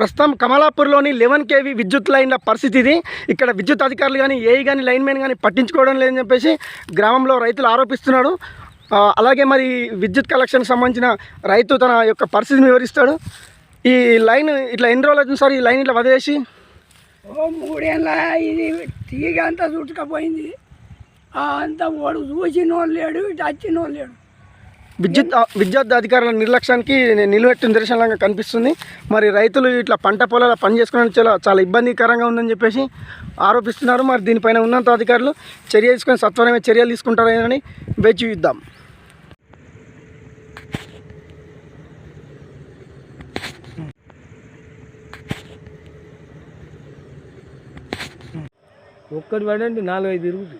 ప్రస్తుతం కమలాపూర్లోని eleven KV విద్యుత్ లైన్ల పరిస్థితి ఇది. ఇక్కడ విద్యుత్ అధికారులు కానీ ఏఈ కానీ లైన్ మెన్ కానీ పట్టించుకోవడం లేదని చెప్పేసి గ్రామంలో రైతులు ఆరోపిస్తున్నాడు అలాగే మరి విద్యుత్ కలెక్షన్ సంబంధించిన రైతు తన యొక్క పరిస్థితిని వివరిస్తాడు. ఈ లైన్ ఇట్లా ఎన్ని రోజులు అవుతుంది సార్? ఈ లైన్ ఇట్లా వదిలేసి? ఓ మూడేళ్ళ ఇది తీగ అంతా చుట్టుకపోయింది. అంతా వాడు చూసినోడు లేడు ఇటు వచ్చినోడు లేడు. విద్యుత్ విద్యుత్ అధికారుల నిర్లక్ష్యానికి నిలబెట్టిన నిదర్శనంగా కనిపిస్తుంది. మరి రైతులు ఇట్లా పంట పొలాల పని చేసుకోవడానికి చాలా చాలా ఇబ్బందికరంగా ఉందని చెప్పేసి ఆరోపిస్తున్నారు. మరి దీనిపైన ఉన్నత అధికారులు చర్య తీసుకొని సత్వరమే చర్యలు తీసుకుంటారని వేచి చూద్దాం. ఒక్కటి పడండి నాలుగు ఐదు తిరుగుతుంది